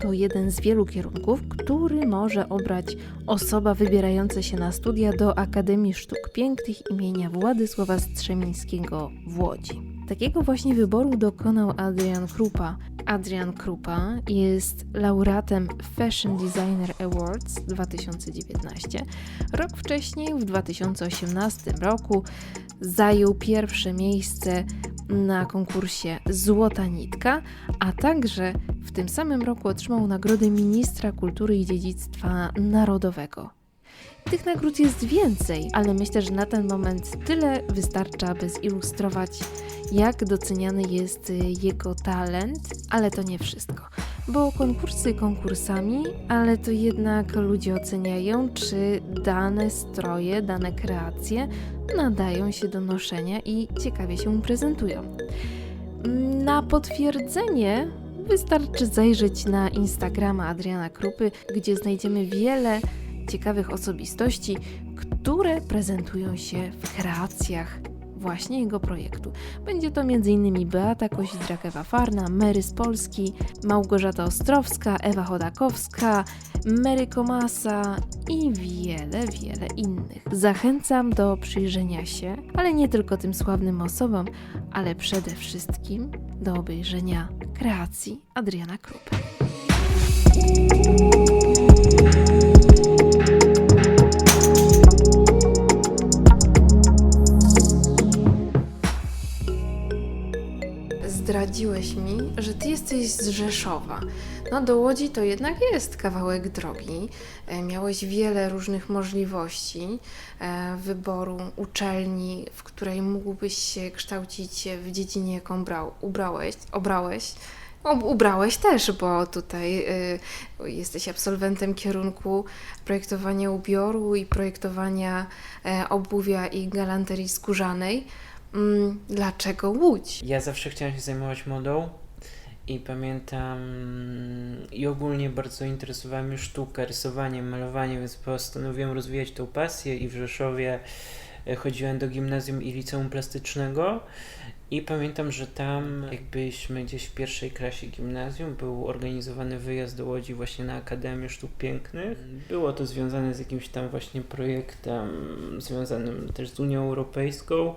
to jeden z wielu kierunków, który może obrać osoba wybierająca się na studia do Akademii Sztuk Pięknych imienia Władysława Strzemińskiego w Łodzi. Takiego właśnie wyboru dokonał Adrian Krupa. Adrian Krupa jest laureatem Fashion Designer Awards 2019. Rok wcześniej, w 2018 roku, zajął pierwsze miejsce na konkursie Złota Nitka, a także w tym samym roku otrzymał nagrodę Ministra Kultury i Dziedzictwa Narodowego. Tych nagród jest więcej, ale myślę, że na ten moment tyle wystarcza, by zilustrować, jak doceniany jest y, jego talent, ale to nie wszystko. Bo konkursy konkursami, ale to jednak ludzie oceniają, czy dane stroje, dane kreacje nadają się do noszenia i ciekawie się prezentują. Na potwierdzenie wystarczy zajrzeć na Instagrama Adriana Krupy, gdzie znajdziemy wiele ciekawych osobistości, które prezentują się w kreacjach właśnie jego projektu. Będzie to m.in. Beata Kosidrak, Ewa Farna, Mary z Polski, Małgorzata Ostrowska, Ewa Chodakowska, Mary Komasa i wiele, wiele innych. Zachęcam do przyjrzenia się, ale nie tylko tym sławnym osobom, ale przede wszystkim do obejrzenia kreacji Adriana Krupy. Rzeszowa. No do Łodzi to jednak jest kawałek drogi. E, Miałeś wiele różnych możliwości e, wyboru uczelni, w której mógłbyś się kształcić w dziedzinie, jaką brał, ubrałeś, obrałeś. Ob- Ubrałeś też, bo tutaj y, jesteś absolwentem kierunku projektowania ubioru i projektowania e, obuwia i galanterii skórzanej. Mm, dlaczego Łódź? Ja zawsze chciałem się zajmować modą i pamiętam i ogólnie bardzo interesowała mnie sztuka, rysowanie, malowanie, więc postanowiłem rozwijać tą pasję i w Rzeszowie e, chodziłem do gimnazjum i liceum plastycznego i pamiętam, że tam jakbyśmy gdzieś w pierwszej klasie gimnazjum był organizowany wyjazd do Łodzi właśnie na Akademię Sztuk Pięknych. Było to związane z jakimś tam właśnie projektem związanym też z Unią Europejską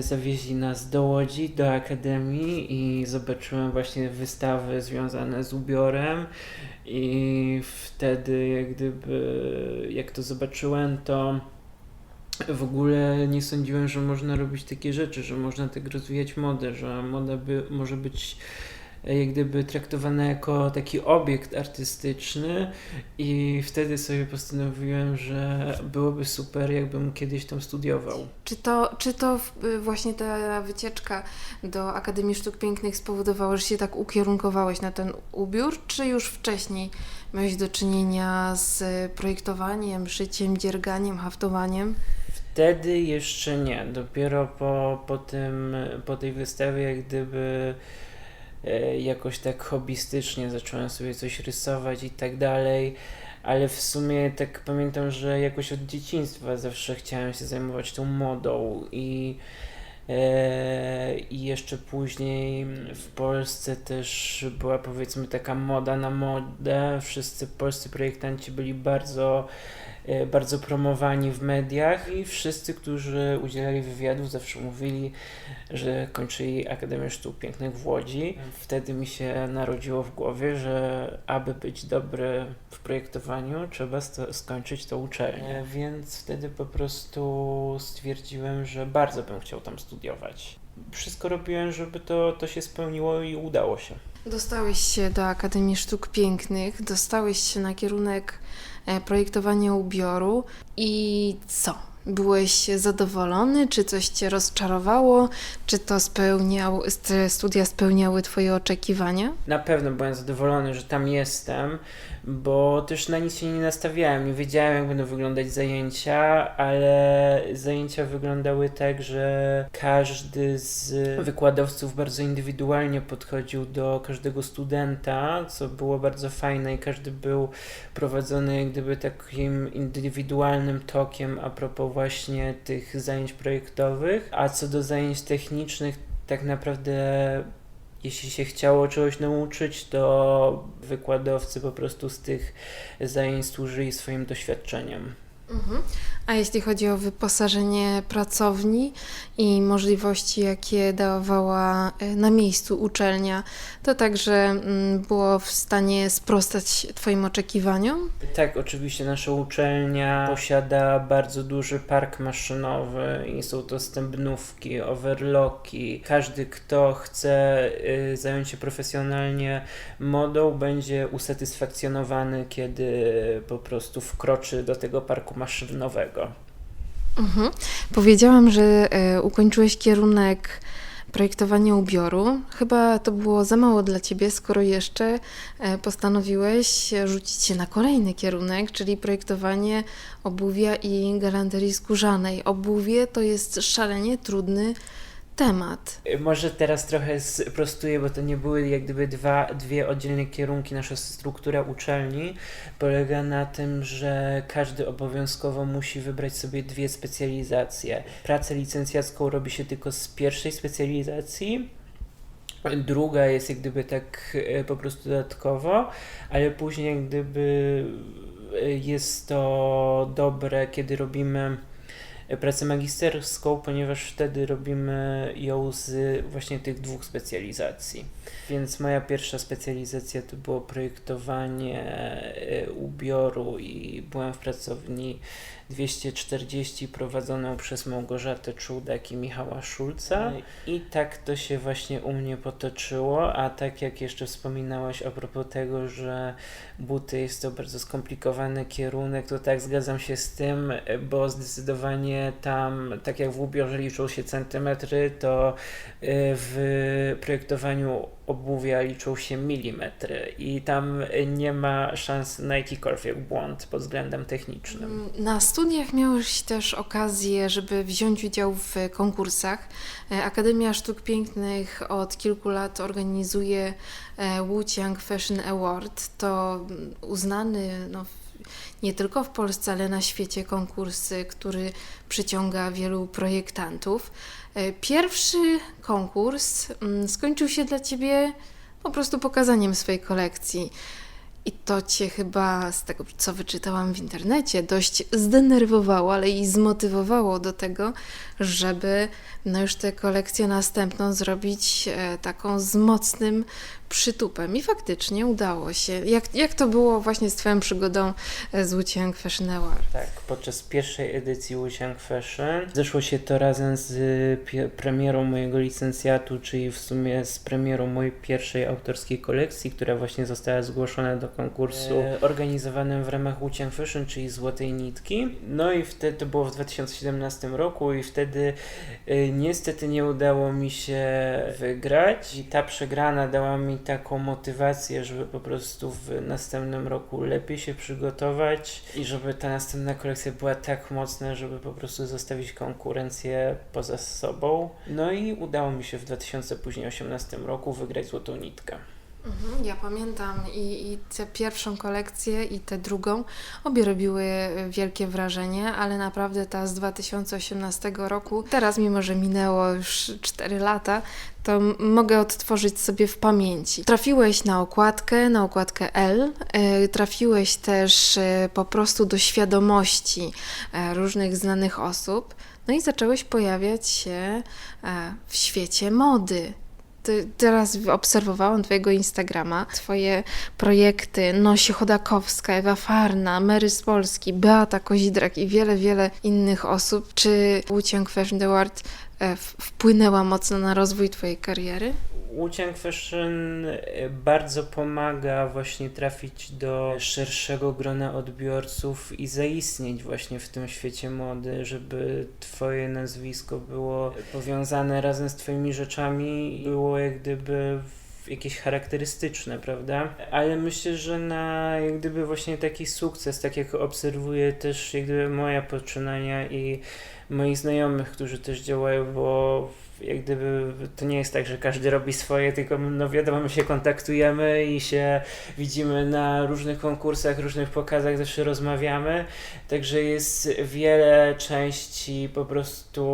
zawieźli nas do Łodzi, do Akademii i zobaczyłem właśnie wystawy związane z ubiorem. I wtedy jak gdyby jak to zobaczyłem to w ogóle nie sądziłem, że można robić takie rzeczy, że można tak rozwijać modę, że moda by, może być e, jak gdyby traktowana jako taki obiekt artystyczny i wtedy sobie postanowiłem, że byłoby super, jakbym kiedyś tam studiował. Czy to, czy to y, właśnie ta wycieczka do Akademii Sztuk Pięknych spowodowała, że się tak ukierunkowałeś na ten ubiór, czy już wcześniej miałeś do czynienia z projektowaniem, szyciem, dzierganiem, haftowaniem? Wtedy jeszcze nie. Dopiero po, po, tym, po tej wystawie, jak gdyby e, jakoś tak hobbystycznie zacząłem sobie coś rysować i tak dalej. Ale w sumie tak pamiętam, że jakoś od dzieciństwa zawsze chciałem się zajmować tą modą i, e, i jeszcze później w Polsce też była powiedzmy taka moda na modę. Wszyscy polscy projektanci byli bardzo e, bardzo promowani w mediach i wszyscy, którzy udzielali wywiadów, zawsze mówili, że kończyli Akademię Sztuk Pięknych w Łodzi. Wtedy mi się narodziło w głowie, że aby być dobry w projektowaniu, trzeba skończyć tą uczelnię. Więc wtedy po prostu stwierdziłem, że bardzo bym chciał tam studiować. Wszystko robiłem, żeby to, to się spełniło i udało się. Dostałeś się do Akademii Sztuk Pięknych, dostałeś się na kierunek e, projektowania ubioru i co? Byłeś zadowolony? Czy coś cię rozczarowało? Czy to spełniał, te studia spełniały twoje oczekiwania? Na pewno byłem zadowolony, że tam jestem, bo też na nic się nie nastawiałem. Nie wiedziałem, jak będą wyglądać zajęcia, ale zajęcia wyglądały tak, że każdy z wykładowców bardzo indywidualnie podchodził do każdego studenta, co było bardzo fajne i każdy był prowadzony gdyby takim indywidualnym tokiem a propos właśnie tych zajęć projektowych. A co do zajęć technicznych, tak naprawdę jeśli się chciało czegoś nauczyć, to wykładowcy po prostu z tych zajęć służyli swoim doświadczeniem. Mhm. A jeśli chodzi o wyposażenie pracowni i możliwości, jakie dawała e, na miejscu uczelnia, to także mm, było w stanie sprostać Twoim oczekiwaniom? Tak, oczywiście nasza uczelnia posiada bardzo duży park maszynowy i są to stępnówki, overlocki. Każdy, kto chce y, zająć się profesjonalnie modą, będzie usatysfakcjonowany, kiedy po prostu wkroczy do tego parku maszynowego. Mhm. Powiedziałam, że e, ukończyłeś kierunek projektowania ubioru. Chyba to było za mało dla Ciebie, skoro jeszcze e, postanowiłeś rzucić się na kolejny kierunek, czyli projektowanie obuwia i galanterii skórzanej. Obuwie to jest szalenie trudny temat. Może teraz trochę sprostuję, bo to nie były jak gdyby dwa, dwie oddzielne kierunki. Nasza struktura uczelni polega na tym, że każdy obowiązkowo musi wybrać sobie dwie specjalizacje. Pracę licencjacką robi się tylko z pierwszej specjalizacji. Druga jest jak gdyby tak e, po prostu dodatkowo, ale później jak gdyby e, jest to dobre, kiedy robimy pracę magisterską, ponieważ wtedy robimy ją z właśnie tych dwóch specjalizacji. Więc moja pierwsza specjalizacja to było projektowanie e, ubioru i byłem w pracowni 240 prowadzoną przez Małgorzatę Czudek i Michała Szulca. I tak to się właśnie u mnie potoczyło, a tak jak jeszcze wspominałaś a propos tego, że buty jest to bardzo skomplikowany kierunek, to tak zgadzam się z tym, bo zdecydowanie tam, tak jak w ubiorze liczą się centymetry, to y, w projektowaniu obuwia liczą się milimetry i tam nie ma szans na jakikolwiek błąd pod względem technicznym. Na studiach miałeś też okazję, żeby wziąć udział w konkursach. E, Akademia Sztuk Pięknych od kilku lat organizuje e, Wu Chiang Fashion Award. To uznany no, nie tylko w Polsce, ale na świecie konkurs, y, który przyciąga wielu projektantów. E, Pierwszy konkurs mm, skończył się dla Ciebie po prostu pokazaniem swojej kolekcji. I to cię chyba, z tego co wyczytałam w internecie, dość zdenerwowało, ale i zmotywowało do tego, żeby no już tę kolekcję następną zrobić e, taką z mocnym przytupem. I faktycznie udało się. Jak, jak to było właśnie z Twoją przygodą e, z Łuciang Fashion Award? Tak, podczas pierwszej edycji Wu-Chiang Fashion zeszło się to razem z pie- premierą mojego licencjatu, czyli w sumie z premierą mojej pierwszej autorskiej kolekcji, która właśnie została zgłoszona do konkursu e, organizowanym w ramach Wu-Chiang Fashion, czyli Złotej Nitki. No i wtedy to było w 2017 roku i wtedy e, niestety nie udało mi się wygrać i ta przegrana dała mi taką motywację, żeby po prostu w następnym roku lepiej się przygotować i żeby ta następna kolekcja była tak mocna, żeby po prostu zostawić konkurencję poza sobą. No i udało mi się w 2018 roku wygrać Złotą Nitkę. Mhm, Ja pamiętam i, i tę pierwszą kolekcję i tę drugą. Obie robiły e, wielkie wrażenie, ale naprawdę ta z 2018 roku, teraz mimo, że minęło już 4 lata, to mogę odtworzyć sobie w pamięci. Trafiłeś na okładkę, na okładkę L, e, trafiłeś też e, po prostu do świadomości różnych znanych osób, no i zacząłeś pojawiać się e, w świecie mody. Ty, teraz obserwowałam Twojego Instagrama, Twoje projekty Nosi Chodakowska, Ewa Farna, Mary z Polski, Beata Kozidrak i wiele, wiele innych osób. Czy Łuciąg Fashion Award e, wpłynęła mocno na rozwój Twojej kariery? Wu-Chiang Fashion e, bardzo pomaga właśnie trafić do szerszego grona odbiorców i zaistnieć właśnie w tym świecie mody, żeby twoje nazwisko było powiązane razem z twoimi rzeczami, było jak gdyby jakieś charakterystyczne, prawda? Ale myślę, że na jak gdyby właśnie taki sukces, tak jak obserwuję też jak gdyby moje poczynania i moich znajomych, którzy też działają, bo jak gdyby to nie jest tak, że każdy robi swoje, tylko no wiadomo, my się kontaktujemy i się widzimy na różnych konkursach, różnych pokazach, zawsze rozmawiamy, także jest wiele części po prostu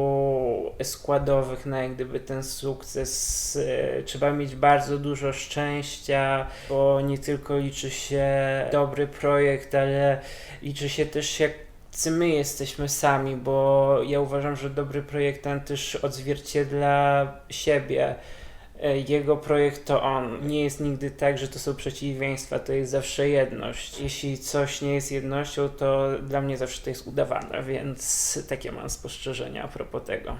składowych na jak gdyby ten sukces. Trzeba mieć bardzo dużo szczęścia, bo nie tylko liczy się dobry projekt, ale liczy się też jak my jesteśmy sami, bo ja uważam, że dobry projektant też odzwierciedla siebie. E, Jego projekt to on. Nie jest nigdy tak, że to są przeciwieństwa, to jest zawsze jedność. Jeśli coś nie jest jednością, to dla mnie zawsze to jest udawane, więc takie mam spostrzeżenia a propos tego.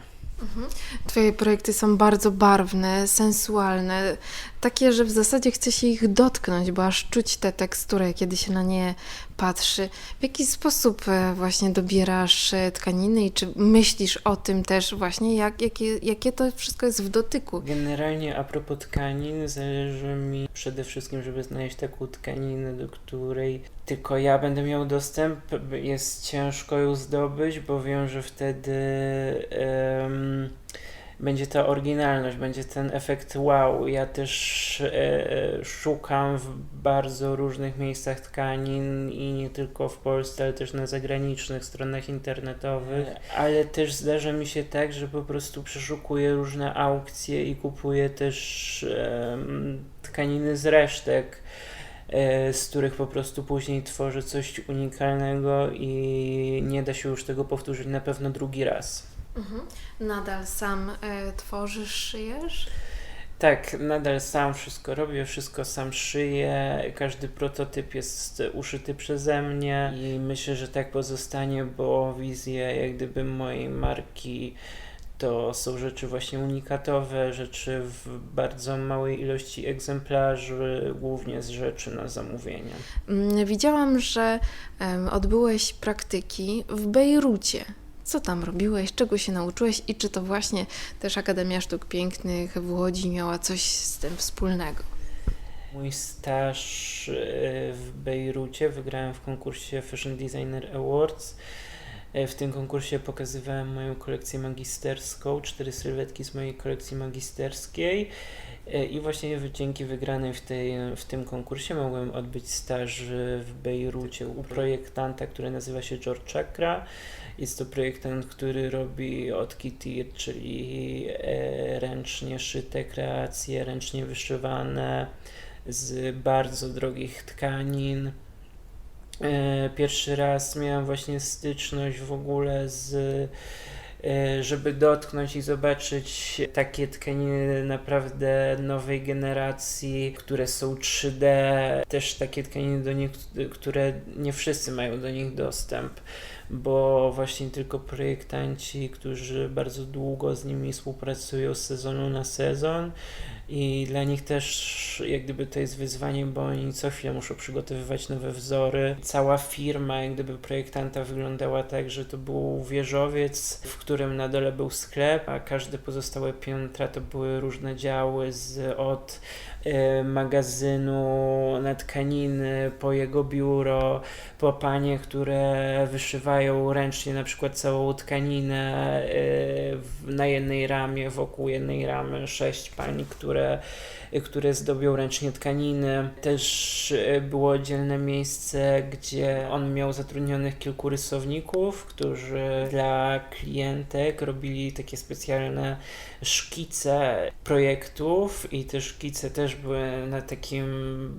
Twoje projekty są bardzo barwne, sensualne, takie, że w zasadzie chce się ich dotknąć, bo aż czuć tę teksturę, kiedy się na nie patrzy. W jaki sposób e, właśnie dobierasz e, tkaniny i czy myślisz o tym też właśnie, jak, jakie, jakie to wszystko jest w dotyku? Generalnie a propos tkanin, zależy mi przede wszystkim, żeby znaleźć taką tkaninę, do której tylko ja będę miał dostęp. Jest ciężko ją zdobyć, bo wiem, że wtedy em, będzie ta oryginalność, będzie ten efekt wow. Ja też e, szukam w bardzo różnych miejscach tkanin i nie tylko w Polsce, ale też na zagranicznych stronach internetowych. Ale też zdarza mi się tak, że po prostu przeszukuję różne aukcje i kupuję też em, tkaniny z resztek e, z których po prostu później tworzę coś unikalnego i nie da się już tego powtórzyć na pewno drugi raz. Nadal sam e, tworzysz, szyjesz? Tak, nadal sam wszystko robię, wszystko sam szyję, każdy prototyp jest uszyty przeze mnie i myślę, że tak pozostanie, bo wizje jak gdyby mojej marki to są rzeczy właśnie unikatowe, rzeczy w bardzo małej ilości egzemplarzy, głównie z rzeczy na zamówienie. Mm, Widziałam, że odbyłeś praktyki w Bejrucie. Co tam robiłeś, czego się nauczyłeś i czy to właśnie też Akademia Sztuk Pięknych w Łodzi miała coś z tym wspólnego? Mój staż e, w Bejrucie wygrałem w konkursie Fashion Designer Awards. E, W tym konkursie pokazywałem moją kolekcję magisterską, cztery sylwetki z mojej kolekcji magisterskiej. E, I właśnie dzięki wygranej w, tej, w tym konkursie mogłem odbyć staż w Bejrucie u projektanta, który nazywa się George Chakra. Jest to projektant, który robi od Kitty, czyli e, ręcznie szyte kreacje, ręcznie wyszywane z bardzo drogich tkanin. E, Pierwszy raz miałem właśnie styczność w ogóle z, żeby dotknąć i zobaczyć takie tkaniny naprawdę nowej generacji, które są 3D, też takie tkaniny do które nie wszyscy mają do nich dostęp, bo właśnie tylko projektanci, którzy bardzo długo z nimi współpracują z sezonu na sezon, i dla nich też jak gdyby to jest wyzwanie, bo oni co chwilę muszą przygotowywać nowe wzory. Cała firma jak gdyby projektanta wyglądała tak, że to był wieżowiec, w którym na dole był sklep, a każde pozostałe piętra to były różne działy z od magazynu na tkaniny, po jego biuro, po panie, które wyszywają ręcznie na przykład całą tkaninę e, na jednej ramie, wokół jednej ramy, sześć pań, które, które zdobią ręcznie tkaniny. Też e, było oddzielne miejsce, gdzie on miał zatrudnionych kilku rysowników, którzy dla klientek robili takie specjalne szkice projektów i te szkice też były na takim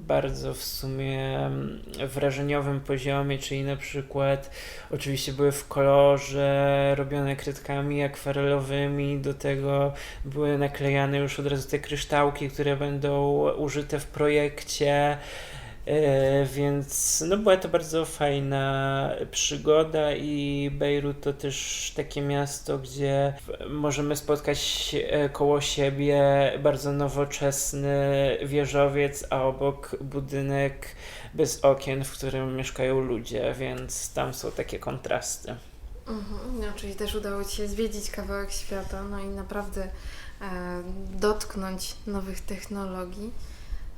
bardzo w sumie mm, wrażeniowym poziomie, czyli na przykład oczywiście były w kolorze, robione kredkami akwarelowymi, do tego były naklejane już od razu te kryształki, które będą użyte w projekcie. E, Więc no była to bardzo fajna przygoda i Bejrut to też takie miasto, gdzie możemy spotkać e, koło siebie bardzo nowoczesny wieżowiec, a obok budynek bez okien, w którym mieszkają ludzie, więc tam są takie kontrasty. Mhm, no, czyli też udało Ci się zwiedzić kawałek świata, no i naprawdę e, dotknąć nowych technologii.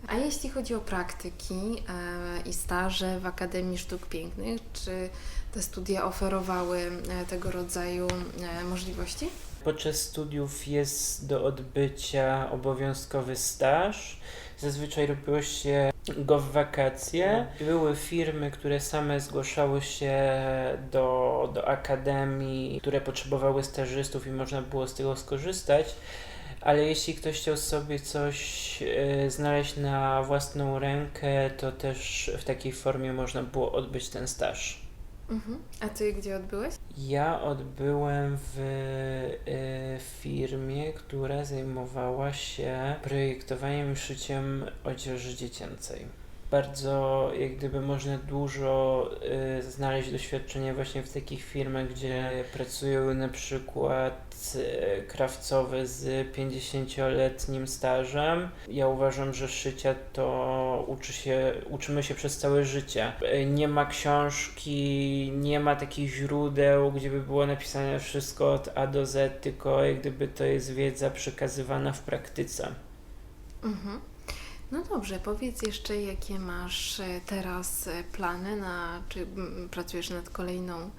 A jeśli chodzi o praktyki e, i staże w Akademii Sztuk Pięknych, czy te studia oferowały e, tego rodzaju e, możliwości? Podczas studiów jest do odbycia obowiązkowy staż. Zazwyczaj robiło się go w wakacje. Były firmy, które same zgłaszały się do, do akademii, które potrzebowały stażystów i można było z tego skorzystać. Ale jeśli ktoś chciał sobie coś e, znaleźć na własną rękę, to też w takiej formie można było odbyć ten staż. Mhm. A Ty gdzie odbyłeś? Ja odbyłem w y, firmie, która zajmowała się projektowaniem i szyciem odzieży dziecięcej. Bardzo, jak gdyby, można dużo y, znaleźć doświadczenia właśnie w takich firmach, gdzie pracują na przykład y, krawcowe z 50-letnim stażem. Ja uważam, że szycia to uczy się, uczymy się przez całe życie. Nie ma książki, nie ma takich źródeł, gdzie by było napisane wszystko od A do Z, tylko jak gdyby to jest wiedza przekazywana w praktyce. Mhm. No dobrze, powiedz jeszcze, jakie masz e, teraz e, plany, na, czy pracujesz nad kolejną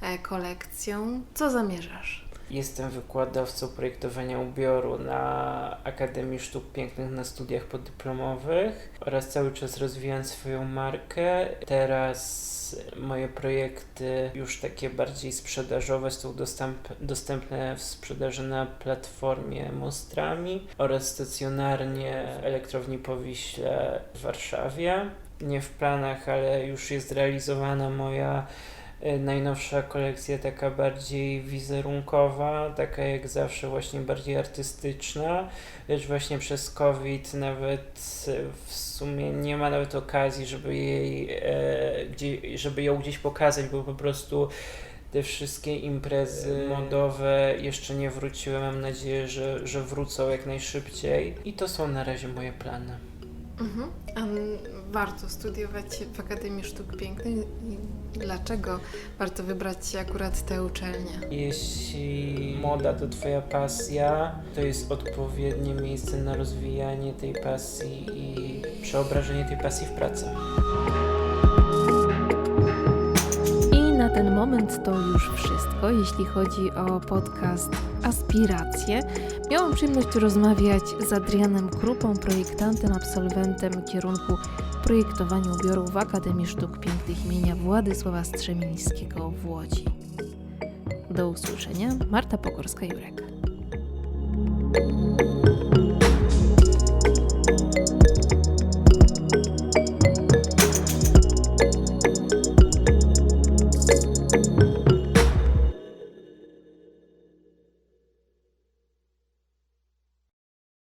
e, kolekcją? Co zamierzasz? Jestem wykładowcą projektowania ubioru na Akademii Sztuk Pięknych na studiach podyplomowych oraz cały czas rozwijam swoją markę. Teraz moje projekty już takie bardziej sprzedażowe są dostęp, dostępne w sprzedaży na platformie Mostrami oraz stacjonarnie w elektrowni Powiśle w Warszawie. Nie w planach, ale już jest realizowana moja najnowsza kolekcja taka bardziej wizerunkowa, taka jak zawsze właśnie bardziej artystyczna, lecz właśnie przez COVID nawet y, w sumie nie ma nawet okazji, żeby jej e, gdzie, żeby ją gdzieś pokazać, bo po prostu te wszystkie imprezy modowe jeszcze nie wróciły. Mam nadzieję, że, że wrócą jak najszybciej. I to są na razie moje plany. Mhm. Warto studiować w Akademii Sztuk Pięknych i dlaczego warto wybrać się akurat tę uczelnię? Jeśli moda to Twoja pasja, to jest odpowiednie miejsce na rozwijanie tej pasji i przeobrażenie tej pasji w pracę. Moment to już wszystko, jeśli chodzi o podcast Aspiracje. Miałam przyjemność rozmawiać z Adrianem Krupą, projektantem, absolwentem kierunku projektowania ubiorów w Akademii Sztuk Pięknych imienia Władysława Strzemińskiego w Łodzi. Do usłyszenia, Marta Pokorska-Jurek.